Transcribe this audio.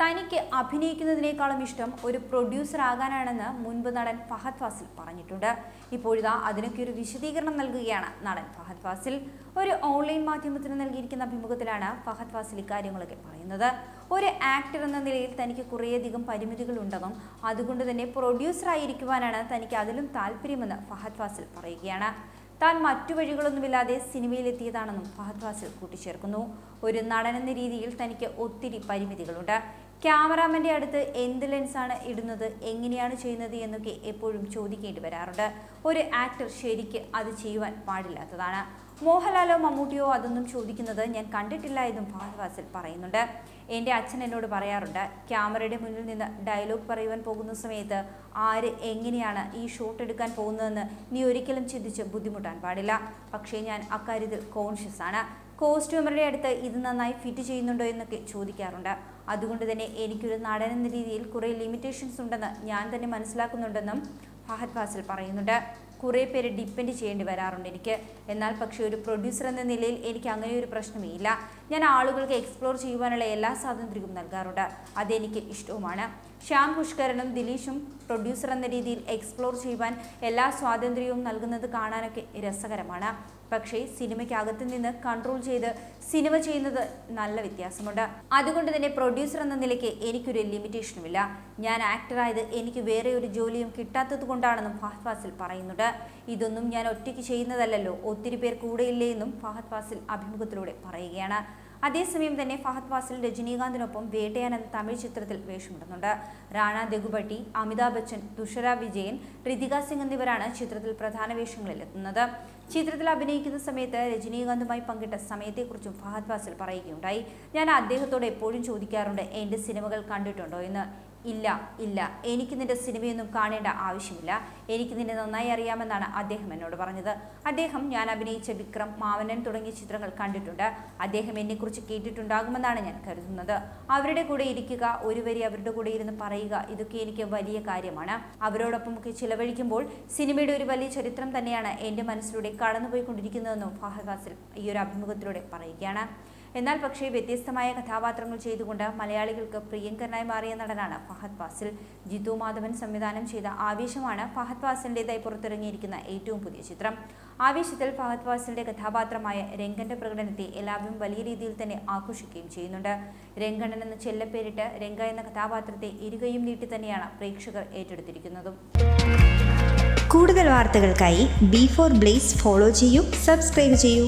തനിക്ക് അഭിനയിക്കുന്നതിനേക്കാളും ഇഷ്ടം ഒരു പ്രൊഡ്യൂസർ ആകാനാണെന്ന് മുൻപ് നടൻ ഫഹദ് ഫാസിൽ പറഞ്ഞിട്ടുണ്ട്. ഇപ്പോഴിതാ അതിനൊക്കെ ഒരു വിശദീകരണം നൽകുകയാണ് നടൻ ഫഹദ് ഫാസിൽ. ഒരു ഓൺലൈൻ മാധ്യമത്തിന് നൽകിയിരിക്കുന്ന അഭിമുഖത്തിലാണ് ഫഹദ് ഫാസിൽ ഇക്കാര്യങ്ങളൊക്കെ പറയുന്നത്. ഒരു ആക്ടർ എന്ന നിലയിൽ തനിക്ക് കുറേയധികം പരിമിതികളുണ്ടെന്നും അതുകൊണ്ട് തന്നെ പ്രൊഡ്യൂസർ ആയിരിക്കുവാനാണ് തനിക്ക് അതിലും താല്പര്യമെന്ന് ഫഹദ് ഫാസിൽ പറയുകയാണ്. താൻ മറ്റു വഴികളൊന്നുമില്ലാതെ സിനിമയിലെത്തിയതാണെന്നും ഫഹദ് വാസിൽ കൂട്ടിച്ചേർക്കുന്നു. ഒരു നടനെന്ന രീതിയിൽ തനിക്ക് ഒത്തിരി പരിമിതികളുണ്ട്. ക്യാമറാമാന്റെ അടുത്ത് എന്ത് ലെൻസാണ് ഇടുന്നത് എങ്ങനെയാണ് ചെയ്യുന്നത് എന്നൊക്കെ എപ്പോഴും ചോദിക്കേണ്ടി വരാറുണ്ട്. ഒരു ആക്ടർ ശരിക്ക് അത് ചെയ്യുവാൻ പാടില്ലാത്തതാണ്. മോഹൻലാലോ മമ്മൂട്ടിയോ അതൊന്നും ചോദിക്കുന്നത് ഞാൻ കണ്ടിട്ടില്ല എന്നും ഫാസിൽ പറയുന്നുണ്ട്. എന്റെ അച്ഛൻ എന്നോട് പറയാറുണ്ട് ക്യാമറയുടെ മുന്നിൽ നിന്ന് ഡയലോഗ് പറയുവാൻ പോകുന്ന സമയത്ത് ആര് എങ്ങനെയാണ് ഈ ഷോട്ട് എടുക്കാൻ പോകുന്നതെന്ന് നീ ഒരിക്കലും ചിന്തിച്ച് ബുദ്ധിമുട്ടാൻ പാടില്ല. പക്ഷേ ഞാൻ അക്കാര്യത്തിൽ കോൺഷ്യസ് ആണ്. കോസ്റ്റ്യൂമറുടെ അടുത്ത് ഇത് നന്നായി ഫിറ്റ് ചെയ്യുന്നുണ്ടോ എന്നൊക്കെ ചോദിക്കാറുണ്ട്. അതുകൊണ്ട് തന്നെ എനിക്കൊരു നടൻ എന്ന രീതിയിൽ കുറേ ലിമിറ്റേഷൻസ് ഉണ്ടെന്ന് ഞാൻ തന്നെ മനസ്സിലാക്കുന്നുണ്ടെന്നും ഫഹദ് ഫാസിൽ പറയുന്നുണ്ട്. കുറേ പേര് ഡിപ്പെൻഡ് ചെയ്യേണ്ടി വരാറുണ്ട്. എനിക്ക് എന്നാൽ പക്ഷേ ഒരു പ്രൊഡ്യൂസർ എന്ന നിലയിൽ എനിക്ക് അങ്ങനെ ഒരു പ്രശ്നമേ ഇല്ല. ഞാൻ ആളുകൾക്ക് എക്സ്പ്ലോർ ചെയ്യുവാനുള്ള എല്ലാ സ്വാതന്ത്ര്യവും നൽകാറുണ്ട്. അതെനിക്ക് ഇഷ്ടവുമാണ്. ശ്യാം പുഷ്കരനും ദിലീഷും പ്രൊഡ്യൂസർ എന്ന രീതിയിൽ എക്സ്പ്ലോർ ചെയ്യുവാൻ എല്ലാ സ്വാതന്ത്ര്യവും നൽകുന്നത് കാണാനൊക്കെ രസകരമാണ്. പക്ഷേ സിനിമയ്ക്കകത്ത് നിന്ന് കൺട്രോൾ ചെയ്ത് സിനിമ ചെയ്യുന്നത് നല്ല വ്യത്യാസമുണ്ട്. അതുകൊണ്ട് തന്നെ പ്രൊഡ്യൂസർ എന്ന നിലയ്ക്ക് എനിക്കൊരു ലിമിറ്റേഷനുമില്ല ഞാൻ ആക്ടറായത് എനിക്ക് വേറെ ഒരു ജോലിയും കിട്ടാത്തത് കൊണ്ടാണെന്നും ഫഹദ് ഫാസിൽ പറയുന്നുണ്ട്. ഇതൊന്നും ഞാൻ ഒറ്റയ്ക്ക് ചെയ്യുന്നതല്ലല്ലോ. ഒത്തിരി പേർ കൂടെയില്ലേ എന്നും ഫഹദ് ഫാസിൽ അഭിമുഖത്തിലൂടെ പറയുകയാണ്. അതേസമയം തന്നെ ഫഹദ് ഫാസിൽ രജനീകാന്തിനൊപ്പം വേട്ടയാൻ എന്ന തമിഴ് ചിത്രത്തിൽ വേഷമിടുന്നുണ്ട്. റാണ ദഗുബട്ടി അമിതാഭ് ബച്ചൻ തുഷര വിജയൻ ഋതിക സിംഗ് എന്നിവരാണ് ചിത്രത്തിൽ പ്രധാന വേഷങ്ങളിൽ എത്തുന്നത്. ചിത്രത്തിൽ അഭിനയിക്കുന്ന സമയത്ത് രജനീകാന്തുമായി പങ്കിട്ട സമയത്തെക്കുറിച്ചും ഫഹദ് ഫാസിൽ പറയുകയുണ്ടായി. ഞാൻ അദ്ദേഹത്തോട് എപ്പോഴും ചോദിക്കാറുണ്ട് എന്റെ സിനിമകൾ കണ്ടിട്ടുണ്ടോ? എന്ന്. ഇല്ല ഇല്ല. എനിക്ക് നിന്റെ സിനിമയൊന്നും കാണേണ്ട ആവശ്യമില്ല. എനിക്ക് നിന്നെ നന്നായി അറിയാമെന്നാണ് അദ്ദേഹം എന്നോട് പറഞ്ഞത്. അദ്ദേഹം ഞാൻ അഭിനയിച്ച വിക്രം മാവനൻ തുടങ്ങിയ ചിത്രങ്ങൾ കണ്ടിട്ടുണ്ട്. അദ്ദേഹം എന്നെക്കുറിച്ച് കേട്ടിട്ടുണ്ടാകുമെന്നാണ് ഞാൻ കരുതുന്നത്. അവരുടെ കൂടെ ഇരിക്കുക ഒരു വരി അവരുടെ കൂടെ ഇരുന്ന് പറയുക ഇതൊക്കെ എനിക്ക് വലിയ കാര്യമാണ്. അവരോടൊപ്പം ഒക്കെ ചിലവഴിക്കുമ്പോൾ സിനിമയുടെ ഒരു വലിയ ചരിത്രം തന്നെയാണ് എന്റെ മനസ്സിലൂടെ കടന്നുപോയിക്കൊണ്ടിരിക്കുന്നതെന്നും ഫഹദ് ഫാസിൽ ഈ ഒരു അഭിമുഖത്തിലൂടെ പറയുകയാണ്. എന്നാൽ പക്ഷേ വ്യത്യസ്തമായ കഥാപാത്രങ്ങൾ ചെയ്തുകൊണ്ട് മലയാളികൾക്ക് പ്രിയങ്കരനായി മാറിയ നടനാണ് ഫഹദ് ഫാസിൽ. ജിത്തു മാധവൻ സംവിധാനം ചെയ്ത ആവേശമാണ് ഫഹദ് ഫാസിലിന്റെതായി പുറത്തിറങ്ങിയിരിക്കുന്ന ഏറ്റവും പുതിയ ചിത്രം. ആവേശത്തിൽ ഫഹദ് ഫാസിലിന്റെ കഥാപാത്രമായ രംഗന്റെ പ്രകടനത്തെ എല്ലാവരും വലിയ രീതിയിൽ തന്നെ ആഘോഷിക്കുകയും ചെയ്യുന്നുണ്ട്. രംഗണ്ണൻ എന്ന ചെല്ലപ്പേരിട്ട് രംഗ എന്ന കഥാപാത്രത്തെ ഇരുകയും നീട്ടി തന്നെയാണ് പ്രേക്ഷകർ ഏറ്റെടുത്തിരിക്കുന്നതും. കൂടുതൽ വാർത്തകൾക്കായി ബി ഫോർ ബ്ലേസ് ഫോളോ ചെയ്യൂ സബ്സ്ക്രൈബ് ചെയ്യൂ.